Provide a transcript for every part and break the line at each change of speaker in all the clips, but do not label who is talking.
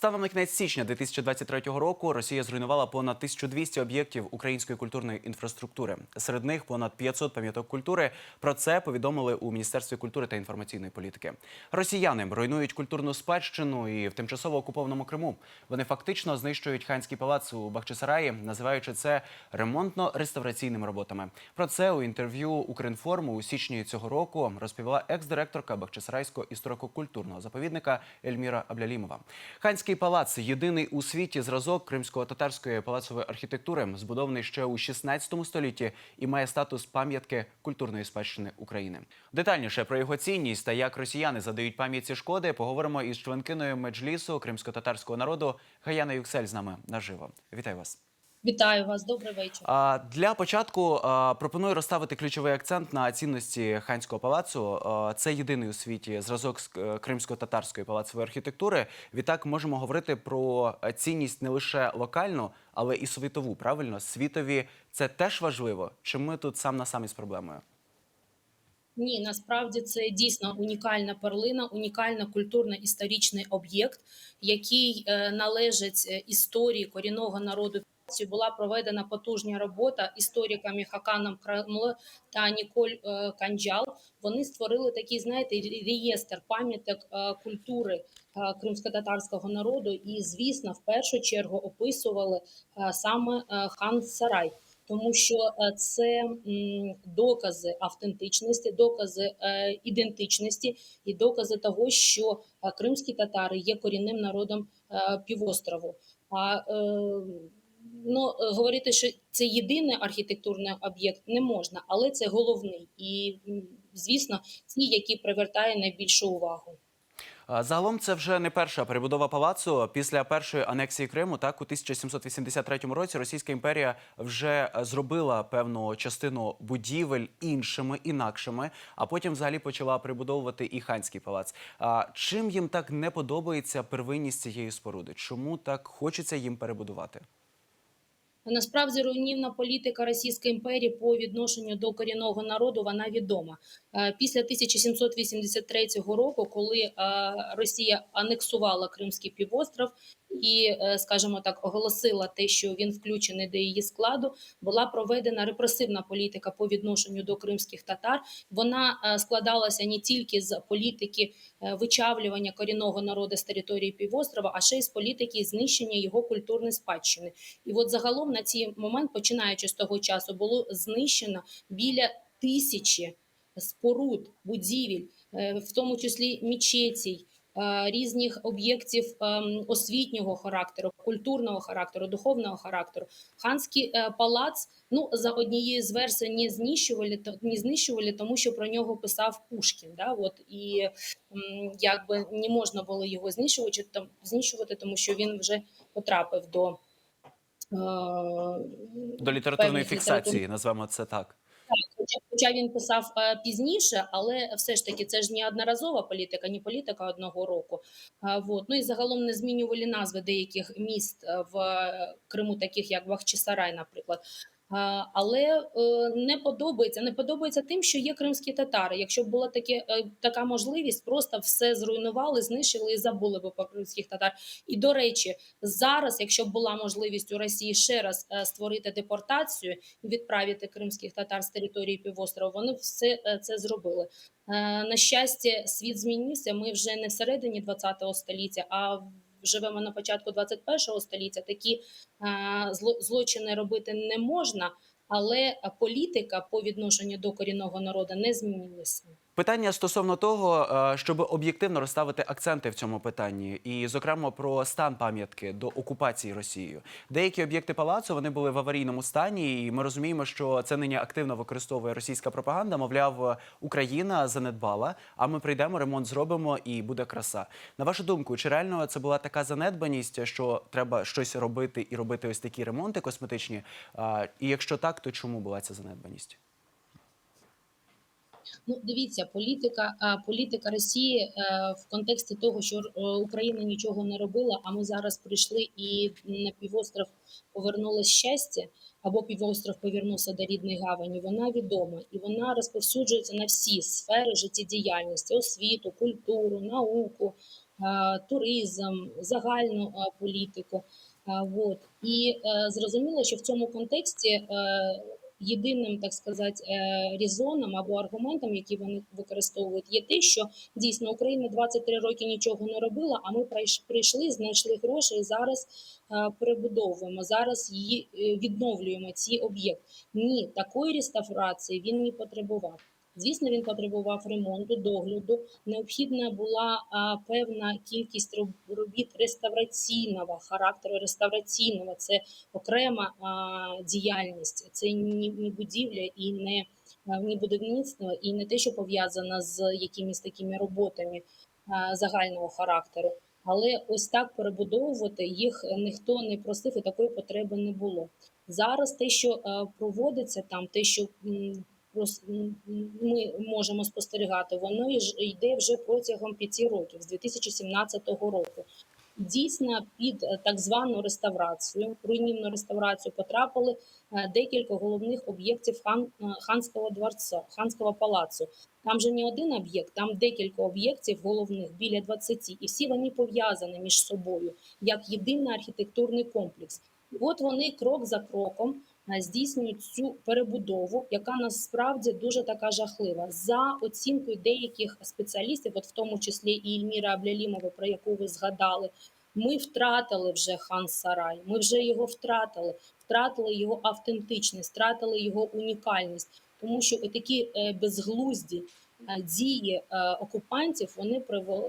Станом на кінець січня 2023 року Росія зруйнувала понад 1200 об'єктів української культурної інфраструктури. Серед них понад 500 пам'яток культури. Про це повідомили у Міністерстві культури та інформаційної політики. Росіяни руйнують культурну спадщину і в тимчасово окупованому Криму. Вони фактично знищують ханський палац у Бахчисараї, називаючи це ремонтно-реставраційними роботами. Про це у інтерв'ю Укрінформу у січні цього року розповіла екс-директорка Бахчисарайського історико-культурного заповідника Ельміра Аблялімова. Ханський палац єдиний у світі зразок кримсько-татарської палацової архітектури, збудований ще у 16 столітті і має статус пам'ятки культурної спадщини України. Детальніше про його цінність та як росіяни задають пам'ятці шкоди, поговоримо із членкиною меджлісу кримсько-татарського народу Гаяна Юксель з нами наживо. Вітаю вас.
Вітаю вас, добрий вечір.
А, Для початку а, пропоную розставити ключовий акцент на цінності ханського палацу. А, Це єдиний у світі зразок з е, кримсько-татарської палацової архітектури. Відтак можемо говорити про цінність не лише локальну, але і світову. Правильно, світові це теж важливо. Чи ми тут сам на самі з проблемою?
Ні, насправді це дійсно унікальна перлина, унікальна культурно-історичний об'єкт, який е, належить е, історії корінного народу. Була проведена потужна робота істориками Хаканом Крамло та Ніколь е, Канджал. Вони створили такий, знаєте, реєстр пам'яток е, культури е, кримсько-татарського народу, і, звісно, в першу чергу описували саме хан Сарай. Тому що це докази автентичності, докази ідентичності і докази того, що кримські татари є корінним народом півострову. А ну, е, говорити, що це єдиний архітектурний об'єкт не можна, але це головний і, звісно, ті, які привертає найбільшу увагу.
Загалом це вже не перша перебудова палацу. Після першої анексії Криму, так у 1783 році Російська імперія вже е, зробила певну частину будівель іншими, інакшими, а потім взагалі почала перебудовувати і ханський палац. А чим їм так не подобається первинність цієї споруди? Чому так хочеться їм перебудувати?
Насправді руйнівна політика Російської імперії по відношенню до корінного народу вона відома. Е, Після 1783 року, коли е, Росія анексувала Кримський півостров і, е, скажімо так, оголосила те, що він включений до її складу, була проведена репресивна політика по відношенню до кримських татар. Вона е, складалася не тільки з політики е, вичавлювання корінного народу з території півострова, а ще й з політики знищення його культурної спадщини. І от загалом на цей момент, починаючи з того часу, було знищено біля тисячі споруд, будівель, в тому числі мечетій, е, різних об'єктів ем, освітнього характеру, культурного характеру, духовного характеру. Ханський е, палац, ну за однією з версій, не знищували, не знищували, тому що про нього писав Пушкін. Да? От, і якби не можна було його знищувати, знищувати, тому що він вже потрапив до. е,
До літературної фіксації, назвемо це так.
Хоча, він писав е, пізніше, але все ж таки це ж не одноразова політика, не політика одного року. Вот. Ну і загалом не змінювали назви деяких міст е, в е, Криму, таких як Бахчисарай, наприклад. А, але е, не подобається. Не подобається тим, що є кримські татари. Якщо б була таке, е, така можливість, просто все зруйнували, знищили і забули б про кримських татар. І до речі, зараз, якщо б була можливість у Росії ще раз е, створити депортацію і відправити кримських татар з території півострова, вони все е, це зробили. Е, На щастя, світ змінився. Ми вже не всередині 20 століття, а живемо на початку 21 століття. Такі е, злочини робити не можна, але політика по відношенню до корінного народу не змінилася.
Питання стосовно того, е, щоб об'єктивно розставити акценти в цьому питанні, і, зокрема, про стан пам'ятки до окупації Росією. Деякі об'єкти палацу вони були в аварійному стані, і ми розуміємо, що це нині активно використовує російська пропаганда. Мовляв, Україна занедбала. А ми прийдемо, ремонт зробимо і буде краса. На вашу думку, чи реально це була така занедбаність, що треба щось робити і робити ось такі ремонти косметичні? І якщо так, то чому була ця занедбаність?
Ну, дивіться, політика, політика Росії е, в контексті того, що е, Україна нічого не робила, а ми зараз прийшли і на півостров повернулось щастя, або півостров повернувся до рідної гавані. Вона відома і вона розповсюджується на всі сфери життєдіяльності: освіту, культуру, науку, туризм, загальну е, політику. Е, Вот. І е, зрозуміло, що в цьому контексті е, єдиним, так сказати, різоном резоном або аргументом, який вони використовують, є те, що дійсно Україна 23 роки нічого не робила, а ми прийш- прийшли, знайшли гроші і зараз е, перебудовуємо, зараз її е, відновлюємо ці об'єкти. Ні, такої реставрації він не потребував. Звісно, він потребував ремонту, догляду. Необхідна була певна кількість робіт реставраційного характеру, реставраційного. Це окрема діяльність, це не будівля і не, не будівництво, і не те, що пов'язано з якимись такими роботами загального характеру. Але ось так перебудовувати їх ніхто не просив, і такої потреби не було. Зараз те, що проводиться там, те, що ми можемо спостерігати, воно йде вже протягом п'яти років, з 2017 року. Дійсно, під е, так звану реставрацію, руйнівну реставрацію потрапили е, декілька головних об'єктів хан, е, ханського дворця, ханського палацу. Там же не один об'єкт, там декілька об'єктів головних біля 20, і всі вони пов'язані між собою як єдиний архітектурний комплекс. І от вони крок за кроком здійснюють цю перебудову, яка насправді дуже така жахлива. За оцінкою деяких спеціалістів, от в тому числі і Ільміра Аблялімова, про яку ви згадали, ми втратили вже хан Сарай. Ми вже його втратили, втратили його автентичність, втратили його унікальність, тому що такі безглузді е, дії е, окупантів вони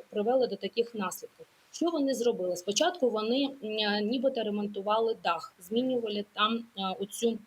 привели до таких наслідків. Що вони зробили? Спочатку вони нібито ремонтували дах, змінювали там оцю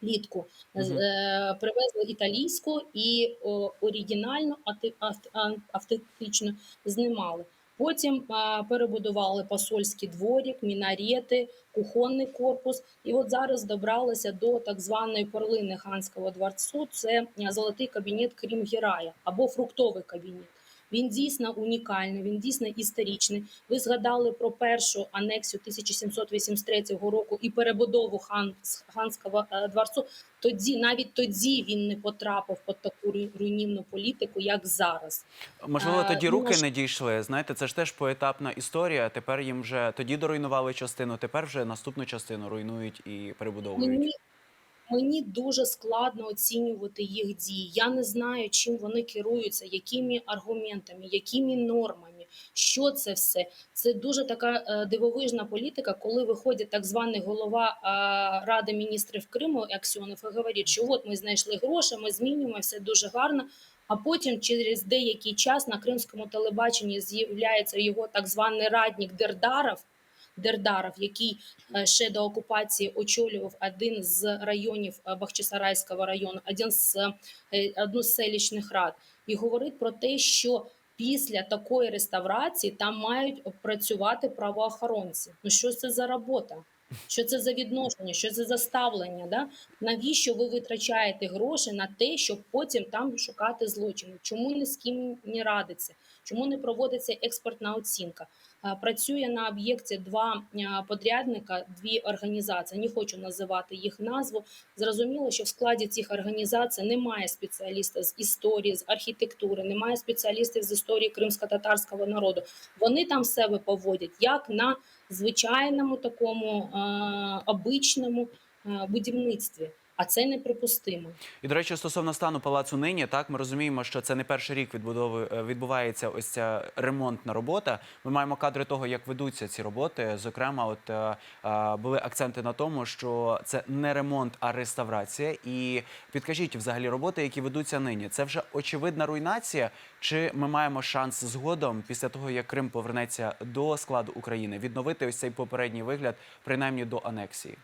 плітку, е, привезли італійську і о, оригінальну ати- авт- ан- автентичну знімали. Потім перебудували посольський дворік, мінарети, кухонний корпус. І от зараз добралися до так званої перлини ханського дворцу. Це золотий кабінет Крімгірая або фруктовий кабінет. Він дійсно унікальний, він дійсно історичний. Ви згадали про першу анексію 1783 року і перебудову хан, ханського е, дворцу. Тоді, навіть тоді він не потрапив під таку руйнівну політику, як зараз.
Можливо,
Е,
тоді
ну,
руки
ж-
не дійшли. Знаєте, це ж теж поетапна історія. Тепер їм вже тоді доруйнували частину, тепер вже наступну частину руйнують і перебудовують.
Мені, мені дуже складно оцінювати їх дії. Я не знаю, чим вони керуються, якими аргументами, якими нормами. Що це все? Це дуже така е, дивовижна політика, коли виходить так званий голова е, Ради міністрів Криму Аксьонов і говорить, що от ми знайшли гроші, ми змінюємо все дуже гарно. А потім через деякий час на кримському телебаченні з'являється його так званий радник Дердаров, Дердаров, який е, ще до окупації очолював один з районів е, Бахчисарайського району, один з е, одну з селищних рад, і говорить про те, що після такої реставрації там мають працювати правоохоронці. Ну що це за робота? Що це за відношення? Що це за ставлення? Да? Навіщо ви витрачаєте гроші на те, щоб потім там шукати злочини? Чому ні з ким не радиться? Чому не проводиться експертна оцінка? Е, Працює на об'єкті два е, подрядника, дві організації. Не хочу називати їх назву. Зрозуміло, що в складі цих організацій немає спеціаліста з історії, з архітектури, немає спеціалістів з історії кримсько-татарського народу. Вони там себе поводять як на звичайному такому е, обичному будівництві. А це неприпустимо.
І до речі, стосовно стану палацу нині, так ми розуміємо, що це не перший рік відбудови е, відбувається ось ця ремонтна робота. Ми маємо кадри того, як ведуться ці роботи. Зокрема, от е, е, були акценти на тому, що це не ремонт, а реставрація. І підкажіть, взагалі, роботи, які ведуться нині, це вже очевидна руйнація, чи ми маємо шанс згодом, після того як Крим повернеться до складу України, відновити ось цей попередній вигляд, принаймні до анексії?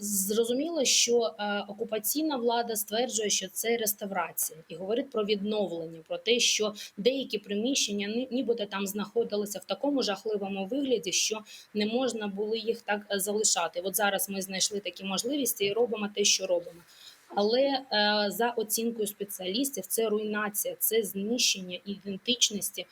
Зрозуміло, що окупаційна влада стверджує, що це реставрація, і говорить про відновлення, про те, що деякі приміщення ні- нібито там знаходилися в такому жахливому вигляді, що не можна було їх так е, залишати. От зараз ми знайшли такі можливості і робимо те, що робимо. Але е, за оцінкою спеціалістів, це руйнація, це знищення ідентичності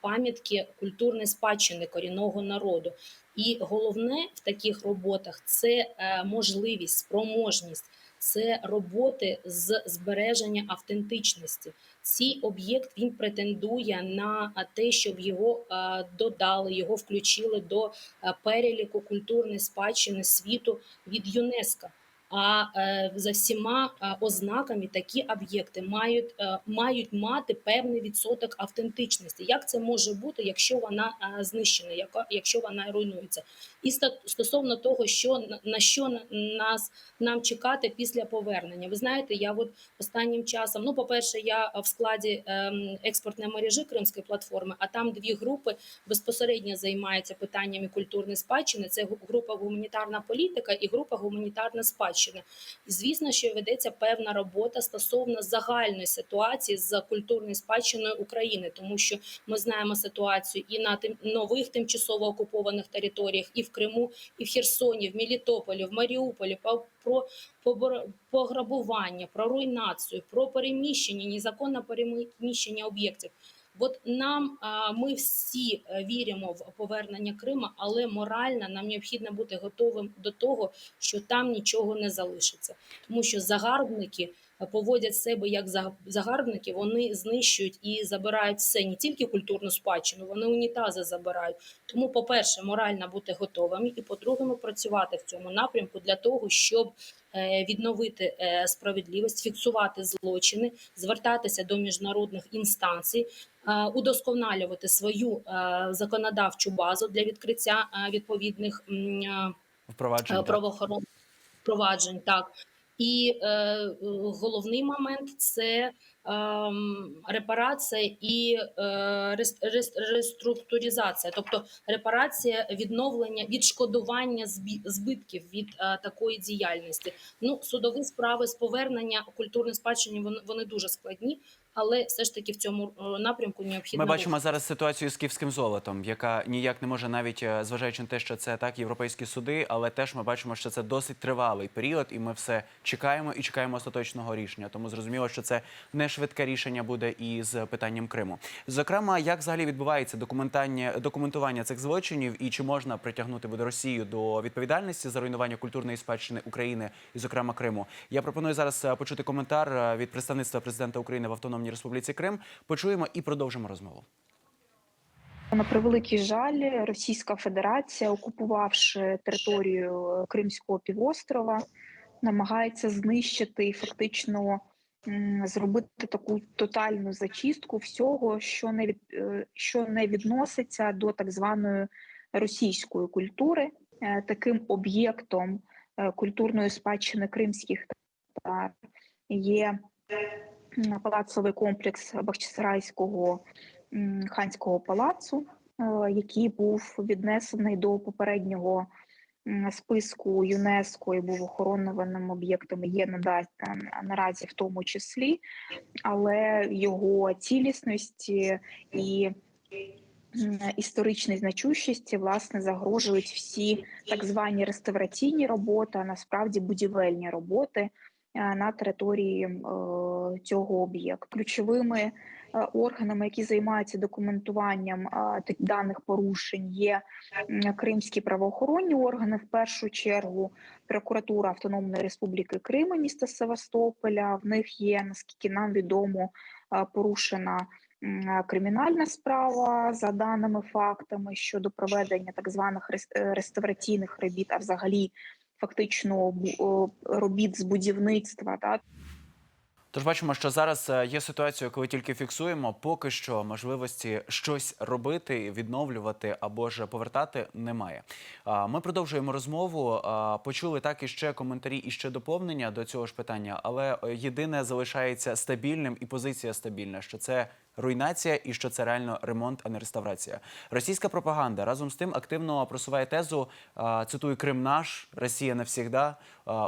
пам'ятки культурної спадщини корінного народу. І головне в таких роботах це е, можливість, спроможність, це роботи з збереження автентичності. Цей об'єкт він претендує на те, щоб його додали, його включили до переліку культурної спадщини світу від ЮНЕСКО. А е, за всіма ознаками такі об'єкти мають, е, мають мати певний відсоток автентичності. Як це може бути, якщо вона е, знищена, якщо вона руйнується? І стосовно того, що на- що на- нас нам чекати після повернення. Ви знаєте, я от останнім часом, ну, по-перше, я в складі ем, експортної мережі Кримської платформи, а там дві групи безпосередньо займаються питаннями культурної спадщини. Це група гуманітарна політика і група гуманітарна спадщина. І, звісно, що ведеться певна робота стосовно загальної ситуації з культурною спадщиною України, тому що ми знаємо ситуацію і на тим нових тимчасово окупованих територіях, і в Криму, і в Херсоні, в Мелітополі, в Маріуполі, по- про пограбування, про руйнацію, про переміщення, незаконне переміщення об'єктів. От нам ми всі е, віримо в повернення Крима, але морально нам необхідно бути готовим до того, що там нічого не залишиться, тому що загарбники е, поводять себе як загарбники. Вони знищують і забирають все не тільки культурну спадщину, вони унітази забирають. Тому, по-перше, морально бути готовими, і по-друге, працювати в цьому напрямку для того, щоб е, відновити справедливість, фіксувати злочини, звертатися до міжнародних інстанцій, удосконалювати свою е, законодавчу базу для відкриття е, відповідних е,
так.
правоохоронних проваджень. Так і е, е, головний момент це репарація і е, рес- рес- реструктуризація, тобто репарація, відновлення, відшкодування збитків від е, такої діяльності. Ну, судові справи з повернення культурної спадщини вони, вони дуже складні, але все ж таки в цьому е, напрямку необхідно
Ми бачимо зараз ситуацію з київським золотом, яка ніяк не може навіть е, зважаючи на те, що це так європейські суди, але теж ми бачимо, що це досить тривалий період, і ми все чекаємо і чекаємо остаточного рішення. Тому зрозуміло, що це не швидке рішення буде і з питанням Криму. Зокрема, як взагалі відбувається документання документування цих злочинів, і чи можна притягнути буде Росію до відповідальності за руйнування культурної спадщини України і, зокрема, Криму? Я пропоную зараз е, почути коментар від представництва президента України в Автономній Республіці Крим. Почуємо і продовжимо розмову.
На превеликий жаль, Російська Федерація, окупувавши територію Кримського півострова, намагається знищити і фактично зробити таку тотальну зачистку всього, що не від е, що не відноситься до так званої російської культури. Е, Таким об'єктом е, культурної спадщини кримських татар є м, палацовий комплекс Бахчисарайського ханського палацу, е, який був віднесений до попереднього списку ЮНЕСКО і був охоронюваним об'єктом. Є наразі в тому числі, але його цілісності і м, історичній значущості власне загрожують всі так звані реставраційні роботи, а насправді будівельні роботи на території е, цього об'єкту. Ключовими е, органами, які займаються документуванням е, даних порушень, є кримські правоохоронні органи, в першу чергу прокуратура Автономної Республіки Крим міста Севастополя. В них є, наскільки нам відомо, е, порушена кримінальна справа за даними фактами щодо проведення так званих рес- е, реставраційних робіт, а взагалі фактично бу- робіт з будівництва. Та
Тож бачимо, що зараз е, є ситуація, коли тільки фіксуємо, поки що можливості щось робити, відновлювати або ж повертати немає. Ми продовжуємо розмову. Почули так і ще коментарі, і ще доповнення до цього ж питання, але е, єдине залишається стабільним і позиція стабільна, що це. Руйнація і що це реально ремонт, а не реставрація. Російська пропаганда разом з тим активно просуває тезу. Цитую Крим наш, Росія навсігда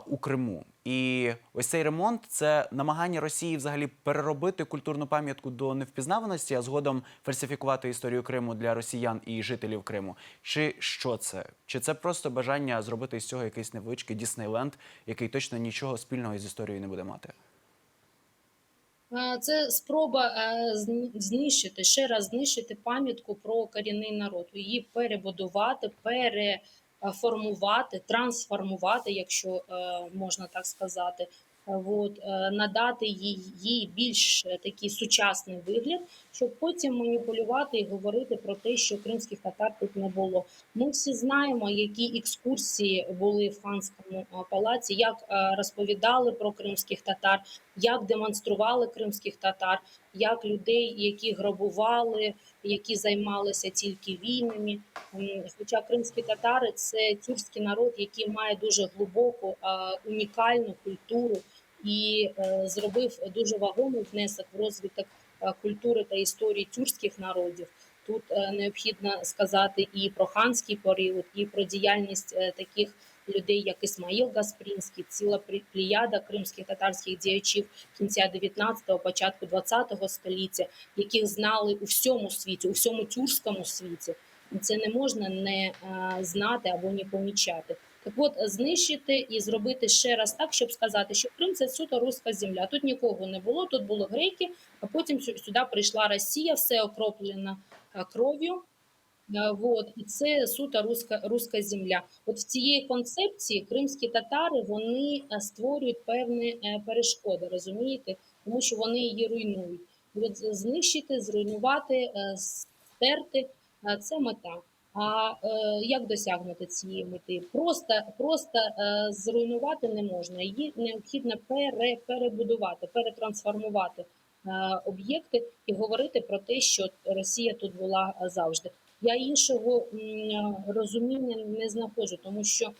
у Криму. І ось цей ремонт це намагання Росії взагалі переробити культурну пам'ятку до невпізнаваності, а згодом фальсифікувати історію Криму для росіян і жителів Криму. Чи що це? Чи це просто бажання зробити з цього якийсь невеличкий Діснейленд, який точно нічого спільного із історією не буде мати?
Це спроба е, знищити ще раз знищити пам'ятку про корінний народ, її перебудувати, переформувати, трансформувати, якщо е, можна так сказати, от, е, надати їй, більш е, такий сучасний вигляд, щоб потім маніпулювати і говорити про те, що кримських татар тут не було. Ми всі знаємо, які екскурсії були в ханському е, палаці, як е, розповідали про кримських татар, як демонстрували кримських татар, як людей, які грабували, які займалися тільки війнами. Хоча кримські татари це тюркський народ, який має дуже глибоку унікальну культуру і е, зробив дуже вагомий внесок в розвиток е, культури та історії тюркських народів. Тут е, необхідно сказати і про ханський період, і про діяльність таких людей, як Ісмаїл Гаспрінський, ціла плі- плеяда кримських татарських діячів кінця 19-го, початку 20-го століття, яких знали у всьому світі, у всьому тюркському світі. Це не можна не е, знати або не помічати. Так от знищити і зробити ще раз так, щоб сказати, що Крим це суто руська земля. Тут нікого не було, тут були греки, а потім сю- сюди прийшла Росія, все окроплено е, кров'ю. Вот, і це суто руська, руська земля. От в цієї концепції кримські татари вони е, створюють певні е, перешкоди, розумієте, тому що вони її руйнують. От знищити, зруйнувати, е, стерти це мета. А як досягнути цієї мети? Просто, просто зруйнувати не можна. Її необхідно пере, перебудувати, перетрансформувати об'єкти і говорити про те, що Росія тут була завжди. Я іншого розуміння не знаходжу, тому що е,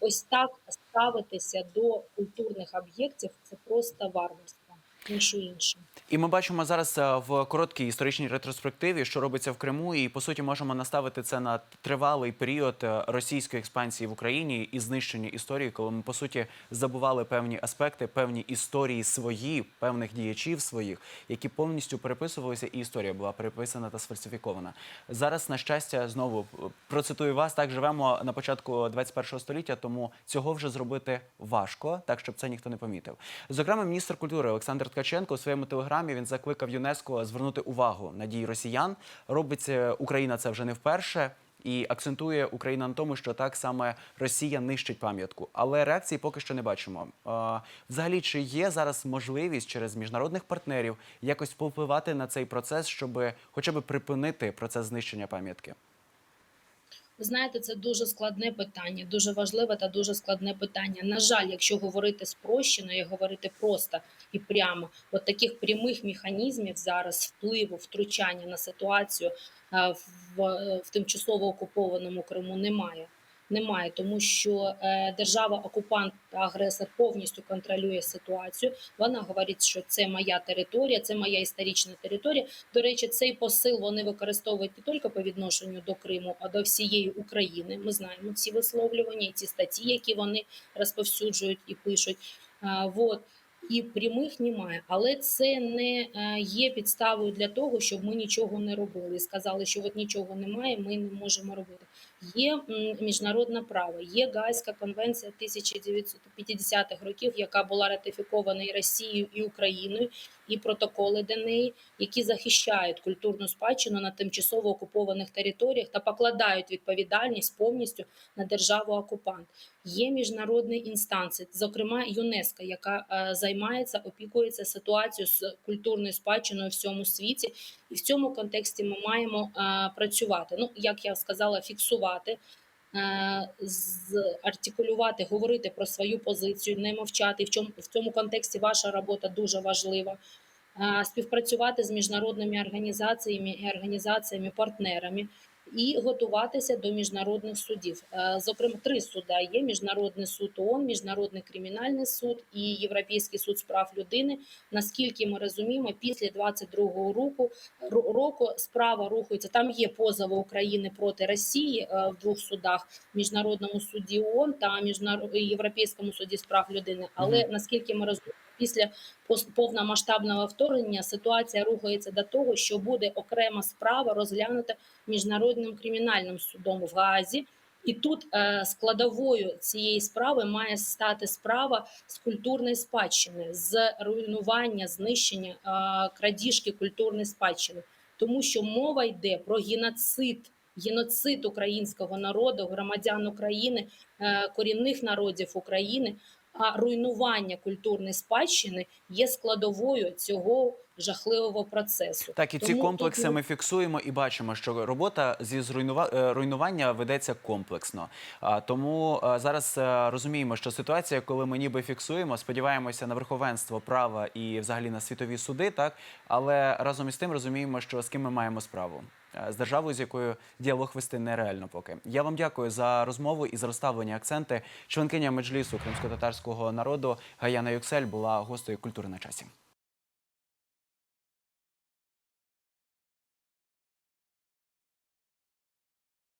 ось так ставитися до культурних об'єктів це просто варварство. Ніщо інше.
І ми бачимо зараз е, в короткій історичній ретроспективі, що робиться в Криму, і по суті можемо наставити це на тривалий період е, російської експансії в Україні і знищення історії, коли ми по суті забували певні аспекти, певні історії свої, певних діячів своїх, які повністю переписувалися, і історія була переписана та сфальсифікована. Зараз, на щастя, знову е, процитую вас, так живемо на початку 21 століття, тому цього вже зробити важко, так щоб це ніхто не помітив. Зокрема, міністр культури Олександр Ткаченко у своєму телеграмі він закликав ЮНЕСКО звернути увагу на дії росіян. Робиться Україна це вже не вперше. І акцентує Україна на тому, що так саме Росія нищить пам'ятку, але реакції поки що не бачимо. Взагалі, чи є зараз можливість через міжнародних партнерів якось впливати на цей процес, щоб хоча б припинити процес знищення пам'ятки?
Ви знаєте, це дуже складне питання, дуже важливе та дуже складне питання. На жаль, якщо говорити спрощено і говорити просто і прямо, от таких прямих механізмів зараз впливу, втручання на ситуацію е, в, в тимчасово окупованому Криму немає. Немає, тому що е, держава окупант та агресор повністю контролює ситуацію. Вона говорить, що це моя територія, це моя історична територія. До речі, цей посил вони використовують не тільки по відношенню до Криму, а до всієї України. Ми знаємо ці висловлювання, і ці статті, які вони розповсюджують і пишуть. Вот. І прямих немає, але це не е, є підставою для того, щоб ми нічого не робили. Сказали, що от нічого немає, ми не можемо робити. Є міжнародне право, є Гайська конвенція 1950-х років, яка була ратифікована і Росією, і Україною, і протоколи до неї, які захищають культурну спадщину на тимчасово окупованих територіях та покладають відповідальність повністю на державу окупант. Є міжнародні інстанції, зокрема ЮНЕСКО, яка е, займається, опікується ситуацією з культурною спадщиною в всьому світі, і в цьому контексті ми маємо е, працювати. Ну як я сказала, фіксувати. е, Артикулювати, говорити про свою позицію, не мовчати. В чому в цьому контексті ваша робота дуже важлива. Е, Співпрацювати з міжнародними організаціями і організаціями, партнерами і готуватися до міжнародних судів. Е, Зокрема, три суда є: міжнародний суд ООН, міжнародний кримінальний суд і Європейський суд з прав людини. Наскільки ми розуміємо, після 22-го року ро- року справа рухається. Там є позови України проти Росії е, в двох судах: міжнародному суді ООН та міжнарод... Європейському суді з прав людини. Але наскільки ми розуміємо, після повномасштабного вторгнення ситуація рухається до того, що буде окрема справа розглянута міжнародним кримінальним судом в Гаазі. І тут е, складовою цієї справи має стати справа з культурної спадщини, з руйнування, знищення е, крадіжки культурної спадщини, тому що мова йде про геноцид, геноцид українського народу, громадян України, е, корінних народів України. А руйнування культурної спадщини є складовою цього жахливого процесу.
Так, і ці
Тому
комплекси
тут
ми фіксуємо і бачимо, що робота зі зруйнува... е, руйнування ведеться комплексно. Тому е, зараз е, розуміємо, що ситуація, коли ми ніби фіксуємо, сподіваємося на верховенство права і взагалі на світові суди, так але разом із тим розуміємо, що з ким ми маємо справу. Е, З державою, з якою діалог вести нереально поки. Я вам дякую за розмову і за розставлені акценти. Членкиня меджлісу кримсько-татарського народу Гаяна Юксель була гостею культури на часі.